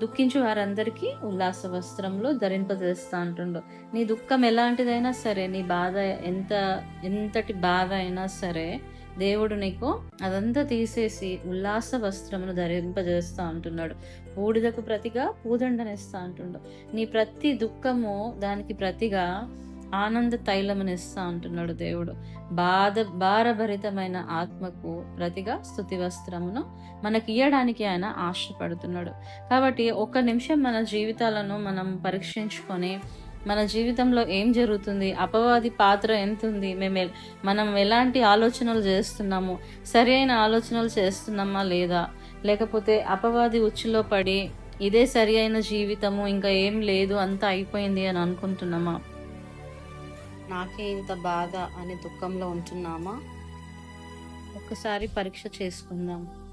దుఃఖించు వారందరికీ ఉల్లాస వస్త్రంలో ధరింపజేస్తా అంటుండు. నీ దుఃఖం ఎలాంటిదైనా సరే నీ బాధ ఎంత ఎంతటి బాధ అయినా సరే దేవుడు నీకు అదంతా తీసేసి ఉల్లాస వస్త్రమును ధరింపజేస్తా అంటున్నాడు. బూడిదకు ప్రతిగా పూదండనిస్తా అంటుండు. నీ ప్రతి దుఃఖము దానికి ప్రతిగా ఆనంద తైలమునిస్తా అంటున్నాడు దేవుడు. బాధ భారభరితమైన ఆత్మకు ప్రతిగా స్థుతి వస్త్రమును మనకి ఇయ్యడానికి ఆయన ఆశపడుతున్నాడు. కాబట్టి ఒక్క నిమిషం మన జీవితాలను మనం పరీక్షించుకొని మన జీవితంలో ఏం జరుగుతుంది? అపవాది పాత్ర ఎంత ఉంది మేము మనం ఎలాంటి ఆలోచనలు చేస్తున్నాము? సరి అయిన ఆలోచనలు చేస్తున్నామా లేదా? లేకపోతే అపవాది ఉచ్చులో పడి ఇదే సరి అయిన జీవితము ఇంకా ఏం లేదు అంతా అయిపోయింది అని అనుకుంటున్నామా? నాకే ఇంత బాధ అనే దుఃఖంలో ఉంటున్నామా? ఒక్కసారి పరీక్ష చేసుకుందాం.